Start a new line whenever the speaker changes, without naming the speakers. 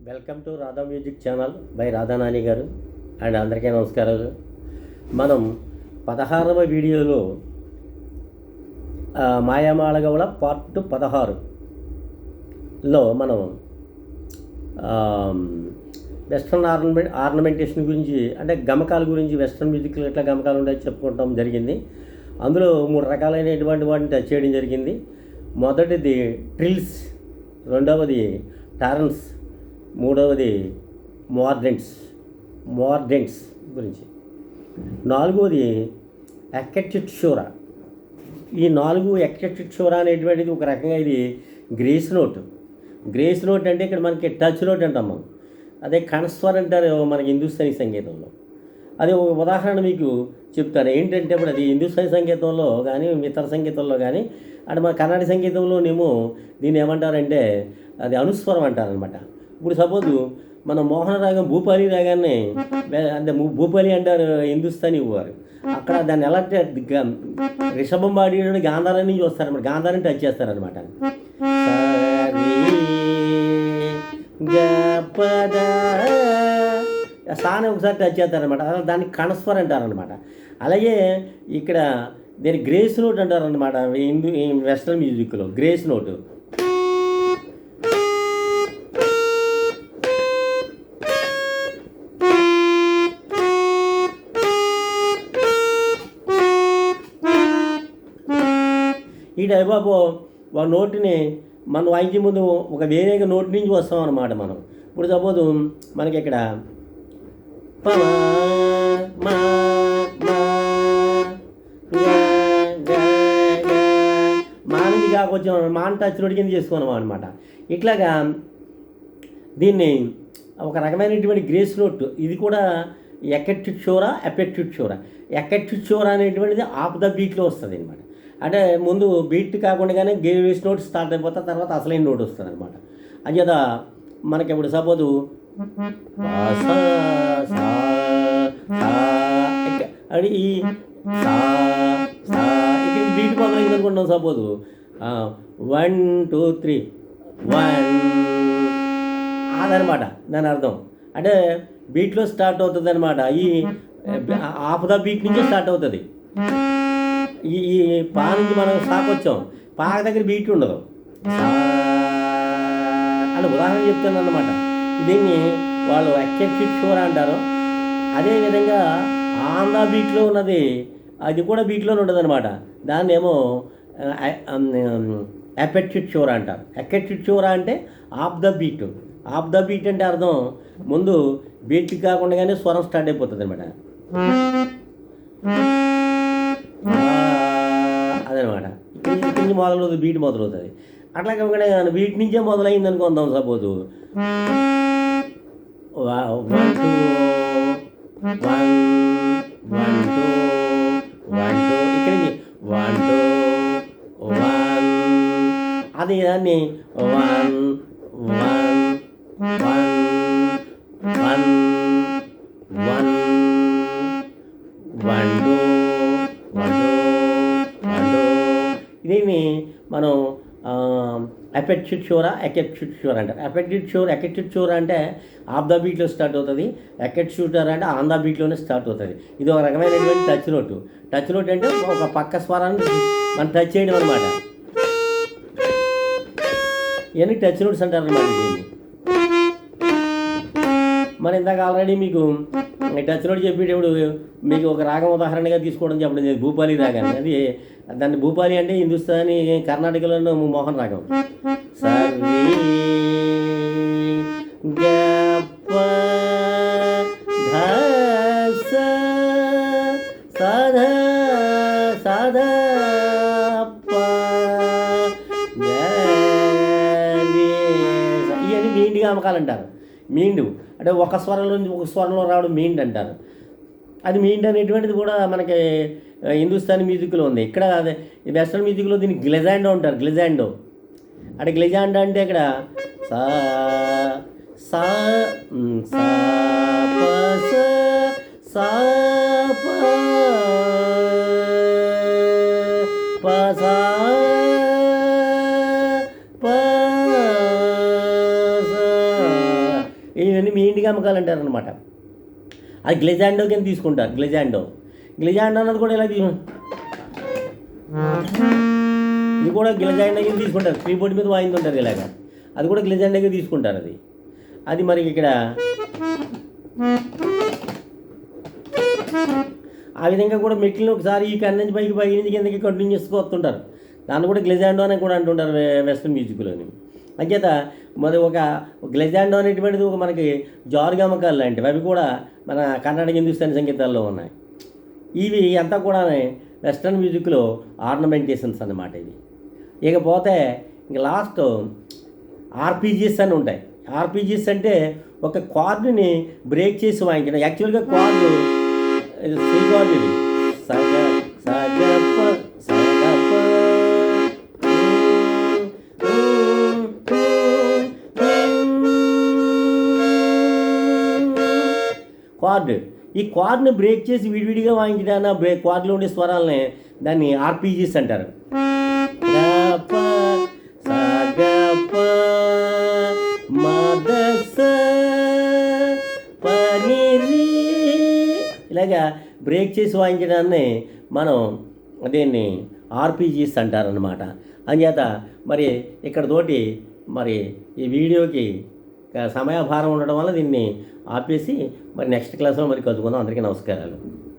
Welcome to Radha music channel by Radhanani గారు and అందరికీ నమస్కారాలు. మనం పదహారవ వీడియోలో ఆ, మాయామాళగౌళ పార్ట్ పదహారులో మనం వెస్ట్రన్ ఆర్నమెంట్ ఆర్నమెంటేషన్ గురించి అంటే గమకాల గురించి వెస్ట్రన్ మ్యూజిక్లో ఎట్లా గమకాలు ఉంటాయో చెప్పుకోవటం జరిగింది. అందులో మూడు రకాలైనటువంటి వాటిని టచ్ చేయడం జరిగింది. మొదటిది ట్రిల్స్ రెండవది టారన్స్ మూడవది మోర్డెంట్స్ మోర్డెంట్స్ గురించి. నాలుగవది ఎక్కచిట్షోరా ఈ నాలుగు ఎక్కచిట్షోరా అనేటువంటిది ఒక రకంగా ఇది గ్రేస్ నోట్. గ్రేస్ నోట్ అంటే ఇక్కడ మనకి టచ్ నోట్ అంటాం మనం. అదే కణస్వర్ అంటారు మనకి హిందుస్థానీ సంగీతంలో. అది ఒక ఉదాహరణ మీకు చెప్తాను. ఏంటంటే ఇప్పుడు అది హిందుస్థానీ సంగీతంలో కానీ ఇతర సంగీతంలో కానీ అంటే మన కర్ణాటక సంగీతంలోనేమో దీన్ని ఏమంటారంటే అది అనుస్వరం అంటారనమాట ఇప్పుడు సపోజ్ మన మోహన రాగం భూపాలి రాగాన్ని అంటే భూపాలి అంటారు హిందుస్థానీ వారు. అక్కడ దాన్ని ఎలా రిషభం పాడినప్పుడు గాంధారం నుంచి వస్తారనమాట గాంధారం టచ్ చేస్తారనమాట స్థానం ఒకసారి టచ్ చేస్తారనమాట అలా దాన్ని కణస్వర్ అంటారనమాట అలాగే ఇక్కడ దీని గ్రేస్ నోట్ అంటారనమాట హిందూ వెస్ట్రన్ మ్యూజిక్లో గ్రేస్ నోటు ఈ డైబాబు ఒక నోటిని మనం వాయించే ముందు ఒక వేరే నోటి నుంచి వస్తాం అన్నమాట మనం. ఇప్పుడు సపోజ్ మనకి ఇక్కడ మానది మా, కాకొచ్చాం మాన్ టచ్ నోటి కింద చేసుకున్నాం అనమాట ఇట్లాగా దీన్ని ఒక రకమైనటువంటి గ్రేస్ నోట్ ఇది కూడా ఎకెట్టిట్ షోరా ఎపెక్టిట్ షోరా. ఎకెట్టిట్ షోరా అనేటువంటిది ఆఫ్ ద బీట్లో వస్తుంది అనమాట అంటే ముందు బీట్ కాకుండానే గేవిస్ నోట్ స్టార్ట్ అయిపోతా తర్వాత అసలైన నోట్ వస్తుంది అనమాట అంచేత మనకి ఇప్పుడు సపోజు అది ఈ ఇక్కడ బీట్ మొదలైంది అనుకుంటాం suppose. One two three. One. అదనమాట దాని అర్థం. అంటే బీట్లో స్టార్ట్ అవుతుంది అనమాట ఈ ఆఫ్ ద బీట్ నుంచే స్టార్ట్ అవుతుంది. ఈ ఈ పా నుంచి మనం సాకొచ్చాం పాక దగ్గర బీట్ ఉండదు. అని ఉదాహరణ చెప్తాను అన్నమాట. దీన్ని వాళ్ళు ఎక్కెట్ షోర్ అంటారు? అదేవిధంగా ఆంధ్ర బీట్లో ఉన్నది అది కూడా బీట్లోనే ఉండదు అనమాట దాన్ని ఏమో ఎపెక్టిట్ షోరా అంటారు. ఎకెక్టిట్ షోరా అంటే off the beat. Off the beat అంటే అర్థం ముందు బీట్ కాకుండానే స్వరం స్టార్ట్ అయిపోతుంది అనమాట మొదలవుతుంది బీట్ మొదలవుతుంది. అట్లా కాకుండా బీట్ నుంచే మొదలైంది అనుకుందాం suppose. One two one one two one two ఇక్కడి నుంచి. వన్ టూ వన్ అది దాన్ని వన్ వన్ వన్ వన్ ఎపెక్టిట్ షోరా ఎకెక్టిట్ షోర్ అంటారు. ఎపెక్టిట్ షోర్ ఎకెక్టిట్ షోర్ అంటే ఆఫ్ ద బీట్లో స్టార్ట్ అవుతుంది ఎకెట్ షూటర్ అంటే ఆన్ ద బీట్లోనే స్టార్ట్ అవుతుంది. ఇది ఒక రకమైనటువంటి టచ్ నోటు. టచ్ నోట్ అంటే ఒక పక్క స్వరాన్ని మనం టచ్ చేయడం అనమాట ఇవన్నీ టచ్ నోట్స్ అంటారు అనమాట దీన్ని? మరి ఇందాక ఆల్రెడీ మీకు ఈ టచ్ నోట్ చెప్పేటప్పుడు మీకు ఒక రాగం ఉదాహరణగా తీసుకోవడం చెప్పడం జరిగింది భూపాలి రాగాన్ని అది దాన్ని భూపాలి అంటే హిందుస్థానీ కర్ణాటకలో మోహన్ రాగం సధ సధ. ఇవన్నీ మీండి అమ్మకాలు అంటారు మీండు అంటే ఒక స్వరంలో ఒక స్వరంలో రావడం మీండ్ అంటారు. అది మీండ్ అనేటువంటిది కూడా మనకి హిందుస్థానీ మ్యూజిక్లో ఉంది. ఇక్కడ అదే వెస్ట్రన్ మ్యూజిక్లో దీన్ని గ్లెజాండో అంటారు గ్లెజాండో. అంటే గ్లెజాండో అంటే ఇక్కడ సా సా ఇవన్నీ మీ అంటారు అనమాట అది గ్లెజాండో కింద తీసుకుంటారు గ్లెజాండో. గ్లెజాండో అన్నది కూడా ఇలా తీసుకుంటారు ఇది కూడా గ్లెజాండో కింద తీసుకుంటారు కీబోర్డ్ మీద వాయింతుంటారు ఇలాగా. అది కూడా గ్లెజాండో కింద తీసుకుంటారు అది. అది మరి ఇక్కడ ఆ విధంగా కూడా మెట్లను ఒకసారి ఈ కన్ను నుంచి పైకి పైకి నుంచి కిందకి కంటిన్యూ వస్తుంటారు. దాన్ని కూడా గ్లెజాండో అని కూడా అంటుంటారు వెస్ట్రన్ మ్యూజిక్లోని. అంచేత మరి ఒక గ్లెజాండో అనేటువంటిది ఒక మనకి జారుగమకాలు లాంటివి అవి కూడా మన కర్ణాటక హిందుస్థానీ సంగీతాల్లో ఉన్నాయి. ఇవి అంతా కూడా వెస్ట్రన్ మ్యూజిక్లో ఆర్నమెంటేషన్స్ అన్నమాట ఇవి. ఇకపోతే ఇంక లాస్ట్ ఆర్పీజీస్ అని ఉంటాయి. ఆర్పీజీస్ అంటే ఒక కార్డుని బ్రేక్ చేసి వాయించడం. యాక్చువల్గా కార్డు ఇది సి కార్డు ఇది కార్డ్ ఈ కార్డ్ని బ్రేక్ చేసి విడివిడిగా వాయించడాన బ్రేక్ కార్డ్లో ఉండే స్వరాలని దాన్ని ఆర్పీజీస్ అంటారు. ఇలాగా బ్రేక్ చేసి వాయించడాన్ని మనం దీన్ని ఆర్పీజీస్ అంటారనమాట అంచేత మరి ఇక్కడ తోటి మరి ఈ వీడియోకి సమయాభారం ఉండడం వల్ల దీన్ని ఆపేసి మరి నెక్స్ట్ క్లాస్లో మరి కలుసుకుందాం. అందరికీ నమస్కారాలు.